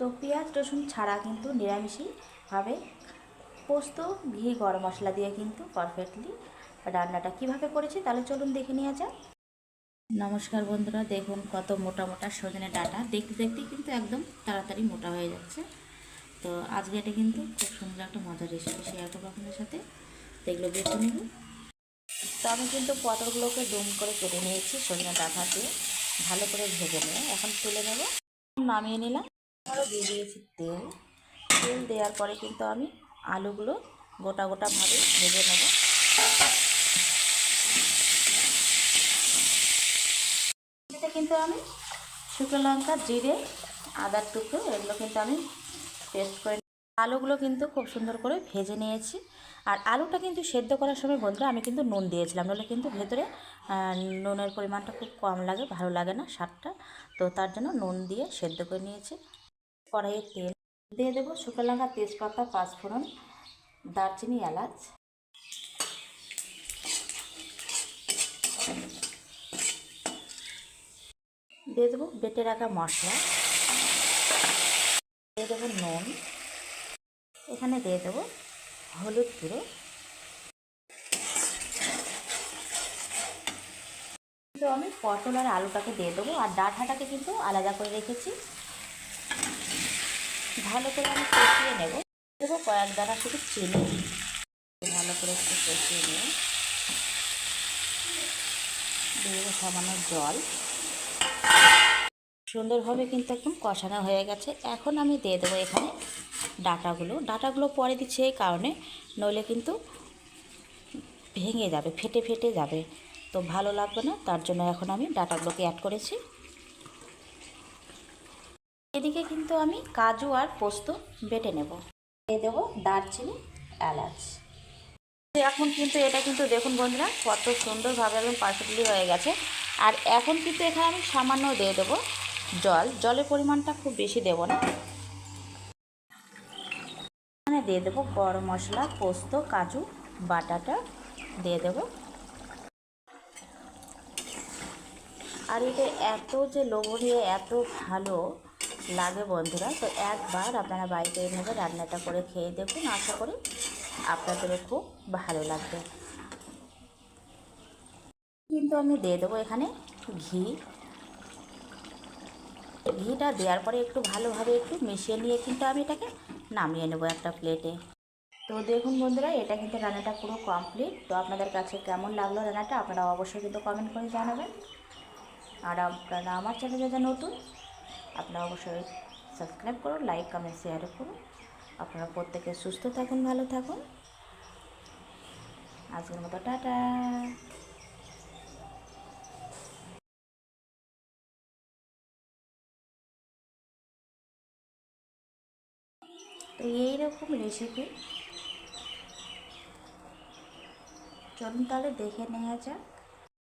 তো পেঁয়াজ, রসুন ছাড়া কিন্তু নিরামিষইভাবে পোস্ত, ঘি, গরম মশলা দিয়ে কিন্তু পারফেক্টলি রান্নাটা। কীভাবে করেছি তাহলে চলুন দেখে নেওয়া যাক। নমস্কার বন্ধুরা, দেখুন কত মোটা মোটা সজনে ডাটা। দেখতে দেখতে কিন্তু একদম তাড়াতাড়ি মোটা হয়ে যাচ্ছে। তো আজকে এটা কিন্তু খুব সুন্দর একটা মজার রেসিপি শেয়ার করব আপনাদের সাথে। তো এগুলো বেছে নেব তো আমি কিন্তু পটলগুলোকে ডুম করে কেটে নিয়েছি সজনে ডাটা দিয়ে ভালো করে ভেজে নিয়ে। এখন তুলে নেব। নামিয়ে নিলাম। আরও দিয়ে দিয়েছি তেল। তেল দেওয়ার পরে কিন্তু আমি আলুগুলো গোটা গোটাভাবে ভেজে নেব। এতে কিন্তু আমি শুকনো লঙ্কা, জিরে, আদার টুকরো এগুলো কিন্তু আমি পেস্ট করে আলুগুলো কিন্তু খুব সুন্দর করে ভেজে নিয়েছি। আর আলুটা কিন্তু সেদ্ধ করার সময় বন্ধুরা আমি কিন্তু নুন দিয়েছিলাম। নাহলে কিন্তু ভেতরে নুনের পরিমাণটা খুব কম লাগে, ভালো লাগে না স্বাদটা। তো তার জন্য নুন দিয়ে সেদ্ধ করে নিয়েছি। কড়াইয়ে তেল দিয়ে দেবো। শুকনো লঙ্কা, তেজপাতা, পাঁচফোড়ন, দারচিনি, এলাচ। দিয়ে দেবো বেটে রাখা মশলা। দিয়ে দেবো নুন। এখানে দিয়ে দেবো হলুদ গুঁড়ো। তো আমি পটল আর আলুটাকে দিয়ে দেবো। আর ডাঁটাটাকে কিন্তু আলাদা করে রেখেছি। ভালো করে আমি কষিয়ে নেব। দেবো, কয়েক দানা শুধু চিনি ভালো করে একটু কষিয়ে নিয়ে। দিয়ে সামান্য জল। সুন্দরভাবে কিন্তু একদম কষানো হয়ে গেছে। এখন আমি দিয়ে দেবো এখানে ডাটাগুলো। ডাটাগুলো পরে দিচ্ছি এই কারণে, নইলে কিন্তু ভেঙে যাবে, ফেটে ফেটে যাবে। তো ভালো লাগবে না, তার জন্য এখন আমি ডাটাগুলোকে অ্যাড করেছি। এদিকে কিন্তু আমি কাজু আর পোস্ত বেটে নেব। দিয়ে দেবো দারচিনি, এলাচ। এখন কিন্তু এটা কিন্তু দেখুন বন্ধুরা, কত সুন্দরভাবে একদম পারফেক্টলি হয়ে গেছে। আর এখন কিন্তু এখানে আমি সামান্য দিয়ে দেবো জল। জলের পরিমাণটা খুব বেশি দেবো না। এখানে দিয়ে দেবো গরম মশলা, পোস্ত, কাজু, বাটাটা দিয়ে দেবো। আর এটা এত যে লোভনীয়, এত ভালো লাগে বন্ধুরা। তো একবার আপনারা বাড়িতে এইভাবে রান্নাটা করে খেয়ে দেখুন, আশা করি আপনাদেরও খুব ভালো লাগবে। কিন্তু আমি দিয়ে দেবো এখানে ঘি। ঘিটা দেওয়ার পরে একটু ভালোভাবে একটু মিশিয়ে নিয়ে কিন্তু আমি এটাকে নামিয়ে নেব একটা প্লেটে। তো দেখুন বন্ধুরা, এটা কিন্তু রান্নাটা পুরো কমপ্লিট। তো আপনাদের কাছে কেমন লাগল রান্নাটা, আপনারা অবশ্যই কিন্তু কমেন্ট করে জানাবেন। আর আপনারা আমার চ্যানেলে যা নতুন আপনারা অবশ্যই সাবস্ক্রাইব করুন লাইক কমেন্ট শেয়ার করুন। আপনারা প্রত্যেকে সুস্থ থাকুন, ভালো থাকুন। আজকের মতো টাটা। তো এইরকম রেসিপি চলুন তাহলে দেখে নেওয়া যাক।